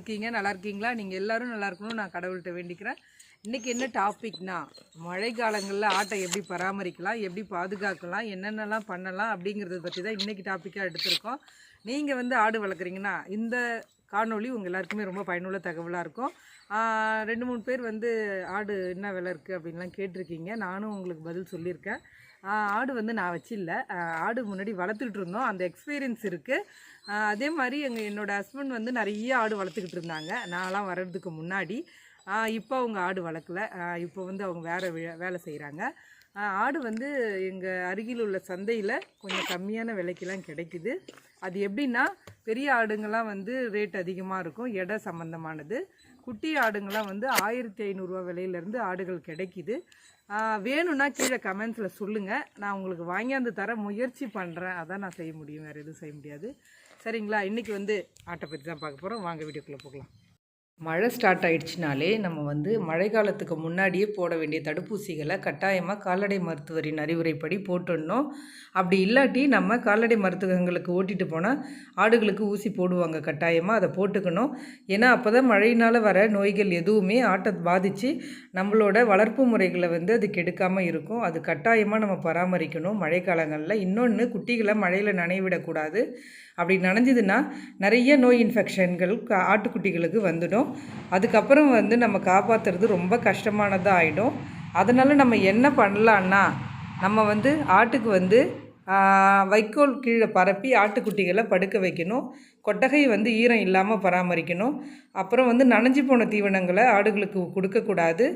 இருக்கீங்க? நல்லா இருக்கீங்களா? நீங்கள் எல்லாரும் நல்லா இருக்கணும் நான் கடவுள்கிட்ட வேண்டிக்கிறேன். இன்றைக்கி என்ன டாபிக்னா மழை காலங்களில் ஆட்டை எப்படி பராமரிக்கலாம் எப்படி பாதுகாக்கலாம் என்னென்னலாம் பண்ணலாம் அப்படிங்கிறத பற்றி தான் இன்றைக்கி டாப்பிக்காக எடுத்திருக்கோம். நீங்கள் வந்து ஆடு வளர்க்குறீங்கன்னா இந்த காணொளி உங்கள் எல்லாருக்குமே ரொம்ப பயனுள்ள தகவலாக இருக்கும். ரெண்டு மூணு பேர் வந்து ஆடு என்ன விலை இருக்குது அப்படின்லாம் கேட்டிருக்கீங்க. நானும் உங்களுக்கு பதில் சொல்லியிருக்கேன். ஆடு வந்து நான் வச்சில்ல. ஆடு முன்னாடி வளர்த்துக்கிட்டு இருந்தோம். அந்த எக்ஸ்பீரியன்ஸ் இருக்குது அதே மாதிரி எங்கள் என்னோடய ஹஸ்பண்ட் வந்து நிறைய ஆடு வளர்த்துக்கிட்டு இருந்தாங்க. நான்லாம் வர்றதுக்கு முன்னாடி. இப்போ அவங்க ஆடு வளர்க்கல. இப்போ வந்து அவங்க வேறு வேலை செய்கிறாங்க ஆடு வந்து எங்கள் அருகில் உள்ள சந்தையில் கொஞ்சம் கம்மியான விலைக்கெல்லாம் கிடைக்குது. அது எப்படின்னா பெரிய ஆடுங்கள்லாம் வந்து ரேட் அதிகமாக இருக்கும் எடை சம்மந்தமானது குட்டி ஆடுங்கள்லாம் வந்து ஆயிரத்தி ஐநூறுரூவா விலையிலேருந்து ஆடுகள் கிடைக்கிது. வேணும்னா கீழே கமெண்ட்ஸில் சொல்லுங்கள் நான் உங்களுக்கு வாங்கியாந்து தர முயற்சி பண்ணுறேன் அதான் நான் செய்ய முடியும். வேறு எதுவும் செய்ய முடியாது. சரிங்களா? இன்றைக்கி வந்து ஆட்டை பற்றி தான் பார்க்க போகிறோம் வாங்க வீடியோக்குள்ளே போகலாம். மழை ஸ்டார்ட் ஆயிடுச்சுனாலே நம்ம வந்து மழை காலத்துக்கு முன்னாடியே போட வேண்டிய தடுப்பூசிகளை கட்டாயமாக கால்நடை மருத்துவரின் அறிவுரைப்படி போட்டுடணும். அப்படி இல்லாட்டி நம்ம கால்நடை மருத்துவங்களுக்கு ஓட்டிட்டு போனால் ஆடுகளுக்கு ஊசி போடுவாங்க. கட்டாயமாக அதை போட்டுக்கணும். ஏன்னா அப்போ தான் மழையினால் வர நோய்கள் எதுவுமே ஆட்டை பாதித்து நம்மளோட வளர்ப்பு முறைகளை வந்து அது கெடுக்காமல் இருக்கும். அது கட்டாயமாக நம்ம பராமரிக்கணும். மழை காலங்களில் இன்னொன்று குட்டிகளை மழையில் நனைவிடக்கூடாது. அப்படி நனைஞ்சதுன்னா நிறைய நோய் இன்ஃபெக்ஷன்கள் ஆட்டுக்குட்டிகளுக்கு வந்துடும். அதுக்கப்புறம் வந்து நம்ம காப்பாற்றுறது ரொம்ப கஷ்டமானதாக ஆகிடும் அதனால் நம்ம என்ன பண்ணலான்னா நம்ம வந்து ஆட்டுக்கு வந்து வைக்கோல் கீழே பரப்பி ஆட்டுக்குட்டிகளை படுக்க வைக்கணும். கொட்டகை வந்து ஈரம் இல்லாமல் பராமரிக்கணும். அப்புறம் வந்து நனைஞ்சு போன தீவனங்களை ஆடுகளுக்கு கொடுக்கக்கூடாது.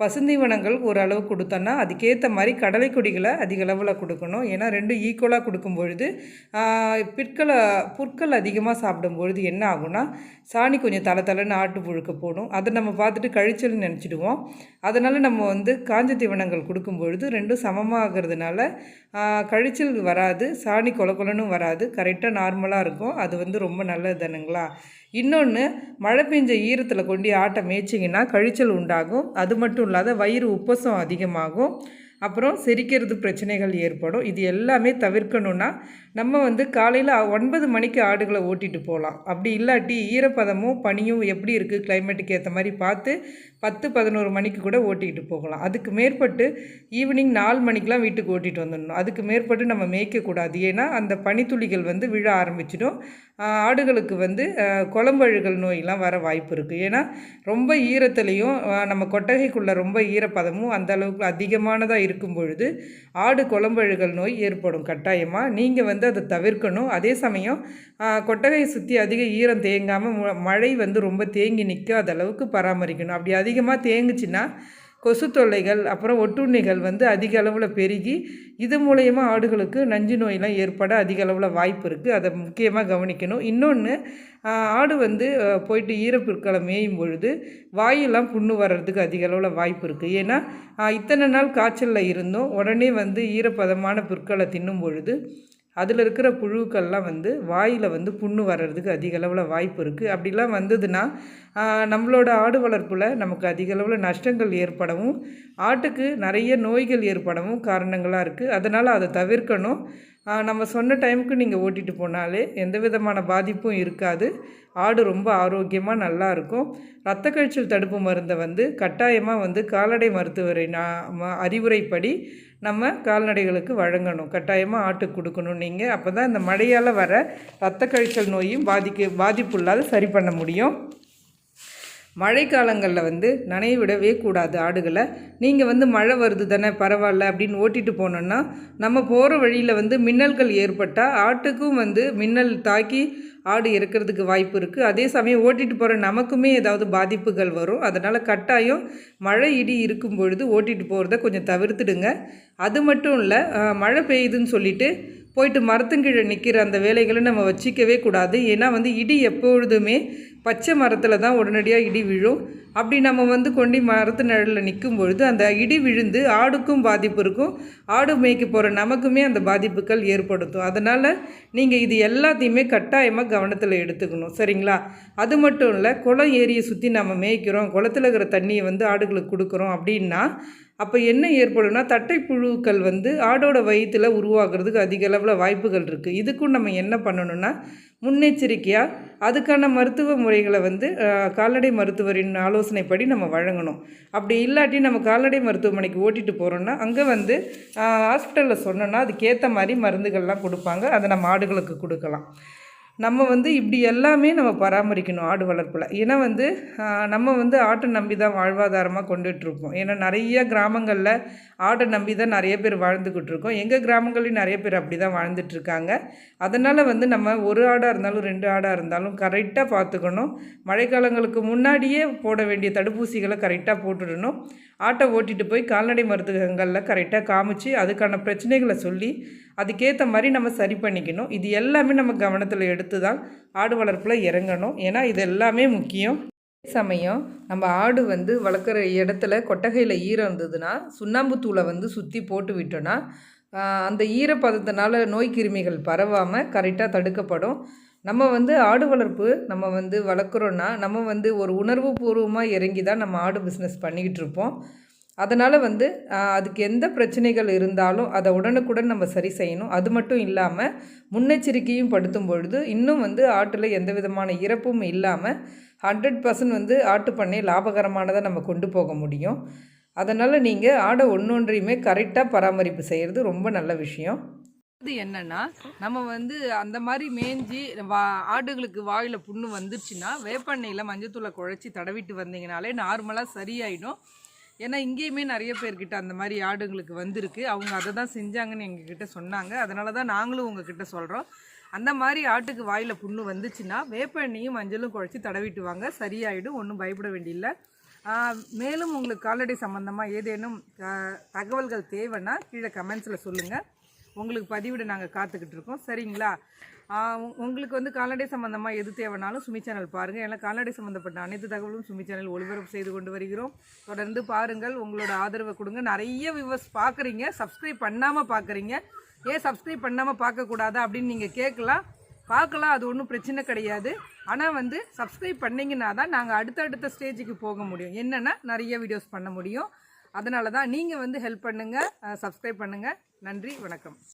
பசுந்தீவனங்கள் ஓரளவு கொடுத்தோன்னா அதுக்கேற்ற மாதிரி கடலை கொடிகளை அதிக அளவில் கொடுக்கணும். ஏன்னா ரெண்டும் ஈக்குவலாக கொடுக்கும் பொழுது பிற்களை புற்கள் அதிகமாக சாப்பிடும் பொழுது என்ன ஆகும்னா சாணி கொஞ்சம் தலை தலைன்னு ஆட்டு புழுக்க போடும். அதை நம்ம பார்த்துட்டு கழிச்சல்னு நினச்சிடுவோம். அதனால் நம்ம வந்து காஞ்ச தீவனங்கள் கொடுக்கும் பொழுது ரெண்டும் சமமாகிறதுனால கழிச்சல் வராது சாணி கொல கொலனும் வராது. கரெக்டாக நார்மலாக இருக்கும். அது வந்து ரொம்ப நல்லது தானுங்களா? இன்னொன்று மழை பெஞ்ச ஈரத்தில் கொண்டு ஆட்டை மேய்ச்சிங்கன்னா கழிச்சல் உண்டாகும். அது மட்டும் இல்லாத வயிறு உப்பசம் அதிகமாகும். அப்புறம் செரிக்கிறது பிரச்சனைகள் ஏற்படும். இது எல்லாமே தவிர்க்கணுன்னா நம்ம வந்து காலையில் ஒன்பது மணிக்கு ஆடுகளை ஓட்டிகிட்டு போகலாம். அப்படி இல்லாட்டி ஈரப்பதமும் பனியும் எப்படி இருக்குது கிளைமேட்டுக்கு ஏற்ற மாதிரி பார்த்து பத்து பதினோரு மணிக்கு கூட ஓட்டிகிட்டு போகலாம். அதுக்கு மேற்பட்டு ஈவினிங் நாலு மணிக்கெலாம் வீட்டுக்கு ஓட்டிகிட்டு வந்துடணும். அதுக்கு மேற்பட்டு நம்ம மேய்க்கக்கூடாது ஏன்னா அந்த பனித்துளிகள் வந்து விழ ஆரம்பிச்சிடும். ஆடுகளுக்கு வந்து குளம்பழுகள் நோயெலாம் வர வாய்ப்பு இருக்குது ஏன்னா ரொம்ப ஈரத்துலேயும் நம்ம கொட்டகைக்குள்ளே ரொம்ப ஈரப்பதமும் அந்த அளவுக்கு அதிகமானதாக இருக்கும் பொழுது ஆடு குளம்பழுகல் நோய் ஏற்படும். கட்டாயமாக நீங்கள் வந்து அதை தவிர்க்கணும். அதே சமயம் கொட்டகையை சுற்றி அதிக ஈரம் தேங்காமல் மழை வந்து ரொம்ப தேங்கி நிற்காத அளவுக்கு பராமரிக்கணும். அப்படி அதிகமாக தேங்குச்சுன்னா கொசு தொல்லைகள் அப்புறம் ஒட்டுண்ணிகள் வந்து அதிக அளவில் பெருகி இது மூலயமா ஆடுகளுக்கு நஞ்சு நோயெலாம் ஏற்பட அதிக அளவில் வாய்ப்பு இருக்குது அதை முக்கியமாக கவனிக்கணும். இன்னொன்று ஆடு வந்து போயிட்டு ஈரப்புற்களை மேயும் பொழுது வாயெல்லாம் புண்ணு வர்றதுக்கு அதிக அளவில் வாய்ப்பு இருக்குது ஏன்னா இத்தனை நாள் காய்ச்சலில் இருந்தோம். உடனே வந்து ஈரப்பதமான புற்களை தின்னும் பொழுது அதில் இருக்கிற புழுக்கள்லாம் வந்து வாயில் வந்து புண்ணு வர்றதுக்கு அதிக அளவில் வாய்ப்பு இருக்குது அப்படிலாம் வந்ததுன்னா நம்மளோட ஆடு வளர்ப்பில் நமக்கு அதிக அளவில் நஷ்டங்கள் ஏற்படவும் ஆட்டுக்கு நிறைய நோய்கள் ஏற்படவும் காரணங்களாக இருக்குது அதனால் அதை தவிர்க்கணும். நம்ம சொன்ன டைமுக்கு நீங்கள் ஓட்டிகிட்டு போனாலே எந்த விதமான பாதிப்பும் இருக்காது. ஆடு ரொம்ப ஆரோக்கியமாக நல்லா இருக்கும். இரத்த கழிச்சல் தடுப்பு மருந்தை வந்து கட்டாயமாக வந்து கால்நடை மருத்துவரை நான் ம- அறிவுரைப்படி நம்ம கால்நடைகளுக்கு வழங்கணும். கட்டாயமாக ஆட்டுக்கு கொடுக்கணும் நீங்கள் அப்போ தான் இந்த மழையால் வர இரத்த கழிச்சல் நோயும் பாதிக்க பாதிப்பு இல்லாத சரி பண்ண முடியும். மழைக்காலங்களில் வந்து நனைய விடவே கூடாது ஆடுகளை. நீங்கள் வந்து மழை வருது தானே பரவாயில்ல அப்படின்னு ஓட்டிட்டு போனோன்னா நம்ம போகிற வழியில் வந்து மின்னல்கள் ஏற்பட்டால் ஆட்டுக்கும் வந்து மின்னல் தாக்கி ஆடு இறக்கிறதுக்கு வாய்ப்பு இருக்குது அதே சமயம் ஓட்டிட்டு போகிற நமக்குமே ஏதாவது பாதிப்புகள் வரும். அதனால் கட்டாயம் மழை இடி இருக்கும் பொழுது ஓட்டிட்டு போகிறத கொஞ்சம் தவிர்த்துடுங்க. அது மட்டும் இல்லை மழை பெய்யுதுன்னு சொல்லிட்டு போயிட்டு மரத்துங்கீழே நிற்கிற அந்த வேலைகளை நம்ம வச்சிக்கவே கூடாது. ஏன்னா வந்து இடி எப்பொழுதுமே பச்சை மரத்தில் தான் உடனடியாக இடி விழும். அப்படி நம்ம வந்து கொண்டு மரத்து நிழலில் நிற்கும் பொழுது அந்த இடி விழுந்து ஆடுக்கும் பாதிப்பு இருக்கும். ஆடு மேய்க்க போகிற நமக்குமே அந்த பாதிப்புகள் ஏற்படுத்தும். அதனால் நீங்கள் இது எல்லாத்தையுமே கட்டாயமாக கவனத்தில் எடுத்துக்கணும். சரிங்களா? அது மட்டும் இல்லை குளம் ஏரியை சுற்றி நம்ம மேய்க்கிறோம். குளத்துல இருக்கிற தண்ணியை வந்து ஆடுகளுக்கு கொடுக்குறோம் அப்படின்னா அப்போ என்ன ஏற்படும்னா தட்டை புழுக்கள் வந்து ஆடோட வயிற்றில் உருவாகிறதுக்கு அதிக அளவில் வாய்ப்புகள் இருக்குது இதுக்கும் நம்ம என்ன பண்ணணும்னா முன்னெச்சரிக்கையாக அதுக்கான மருத்துவ முறைகளை வந்து கால்நடை மருத்துவரின் ஆலோசனைப்படி நம்ம வழங்கணும். அப்படி இல்லாட்டி நம்ம கால்நடை மருத்துவமனைக்கு ஓட்டிட்டு போகிறோன்னா அங்கே வந்து ஹாஸ்பிட்டலில் சொன்னோன்னா அதுக்கேற்ற மாதிரி மருந்துகள்லாம் கொடுப்பாங்க. அதை நம்ம ஆடுகளுக்கு கொடுக்கலாம். நம்ம வந்து இப்படி எல்லாமே நம்ம பராமரிக்கணும் ஆடு வளர்ப்பில். ஏன்னா வந்து நம்ம வந்து ஆட்டை நம்பி தான் வாழ்வாதாரமாக கொண்டுட்ருப்போம். ஏன்னா நிறைய கிராமங்களில் ஆட்டை நம்பி தான் நிறைய பேர் வாழ்ந்துக்கிட்டு இருக்கோம். எங்கள் கிராமங்கள்லையும் நிறைய பேர் அப்படி தான் வாழ்ந்துட்டுருக்காங்க அதனால் வந்து நம்ம ஒரு ஆடாக இருந்தாலும் ரெண்டு ஆடாக இருந்தாலும் கரெக்டாக பார்த்துக்கணும். மழைக்காலங்களுக்கு முன்னாடியே போட வேண்டிய தடுப்பூசிகளை கரெக்டாக போட்டுடணும். ஆட்டை ஓட்டிட்டு போய் கால்நடை மருத்துவங்களில் கரெக்டாக காமிச்சு அதுக்கான பிரச்சனைகளை சொல்லி அதுக்கேற்ற மாதிரி நம்ம சரி பண்ணிக்கணும். இது எல்லாமே நம்ம கவனத்தில் எடுத்து தான் ஆடு வளர்ப்பில் இறங்கணும். ஏன்னா இது எல்லாமே முக்கியம். அதே சமயம் நம்ம ஆடு வந்து வளர்க்குற இடத்துல கொட்டகையில் ஈரம் இருந்ததுன்னா சுண்ணாம்பு தூளை வந்து சுற்றி போட்டு விட்டோன்னா அந்த ஈரப்பதத்தினால நோய் கிருமிகள் பரவாமல் கரெக்டாக தடுக்கப்படும். நம்ம வந்து ஆடு வளர்ப்பு நம்ம வந்து வளர்க்குறோன்னா நம்ம வந்து ஒரு உணர்வு பூர்வமாக இறங்கி தான் நம்ம ஆடு பிஸ்னஸ் பண்ணிக்கிட்டு இருப்போம். அதனால் வந்து அதுக்கு எந்த பிரச்சனைகள் இருந்தாலும் அதை உடனுக்குடன் நம்ம சரி செய்யணும். அது மட்டும் இல்லாமல் முன்னெச்சரிக்கையும் படுத்தும் பொழுது இன்னும் வந்து ஆட்டில் எந்த விதமான இறப்பும் இல்லாமல் ஹண்ட்ரட் பர்சன்ட் வந்து ஆட்டு பண்ணை லாபகரமானதை நம்ம கொண்டு போக முடியும். அதனால் நீங்கள் ஆடை ஒன்றொன்றையுமே கரெக்டாக பராமரிப்பு செய்கிறது ரொம்ப நல்ல விஷயம். இது என்னன்னா நம்ம வந்து அந்த மாதிரி மேய்ஞ்சி வா ஆடுகளுக்கு வாயில் புண்ணு வந்துருச்சுன்னா வேப்பெண்ணெயில் மஞ்சத்தூளை குழச்சி தடவிட்டு வந்தீங்கனாலே நார்மலாக சரியாயிடும். ஏன்னா இங்கேயுமே நிறைய பேர்கிட்ட அந்த மாதிரி ஆடுங்களுக்கு வந்திருக்கு. அவங்க அதை தான் செஞ்சாங்கன்னு எங்ககிட்ட சொன்னாங்க. அதனால தான் நாங்களும் உங்ககிட்ட சொல்கிறோம் அந்த மாதிரி ஆட்டுக்கு வாயில் புண்ணு வந்துச்சுன்னா வேப்பெண்ணையும் மஞ்சளும் குழச்சி தடவிட்டு வாங்க. சரியாயிடும். ஒன்றும் பயப்பட வேண்டியில்லை. மேலும் உங்களுக்கு கால்நடை சம்மந்தமாக ஏதேனும் தகவல்கள் தேவைன்னா கீழே கமெண்ட்ஸில் சொல்லுங்கள் உங்களுக்கு பதிவிட நாங்கள் காத்துக்கிட்டு இருக்கோம் சரிங்களா உங்களுக்கு வந்து கால்நடை சம்மந்தமாக எது தேவைனாலும் சுமி சேனல் பாருங்கள் ஏன்னா கால்நடை சம்மந்தப்பட்ட அனைத்து தகவலும் சுமி சேனல் ஒளிபரப்பு செய்து கொண்டு வருகிறோம். தொடர்ந்து பாருங்கள் உங்களோட ஆதரவை கொடுங்க. நிறைய வியூவர்ஸ் பார்க்குறீங்க சப்ஸ்கிரைப் பண்ணாமல் பார்க்குறீங்க ஏன் சப்ஸ்கிரைப் பண்ணாமல் பார்க்கக்கூடாதா அப்படின்னு நீங்கள் கேட்கலாம். பார்க்கலாம் அது ஒன்றும் பிரச்சனை கிடையாது. ஆனால் வந்து சப்ஸ்கிரைப் பண்ணிங்கன்னா தான் நாங்கள் அடுத்தடுத்த ஸ்டேஜுக்கு போக முடியும். என்னென்னா நிறைய வீடியோஸ் பண்ண முடியும். அதனால தான் நீங்கள் வந்து ஹெல்ப் பண்ணுங்கள் சப்ஸ்கிரைப் பண்ணுங்கள் நன்றி வணக்கம்.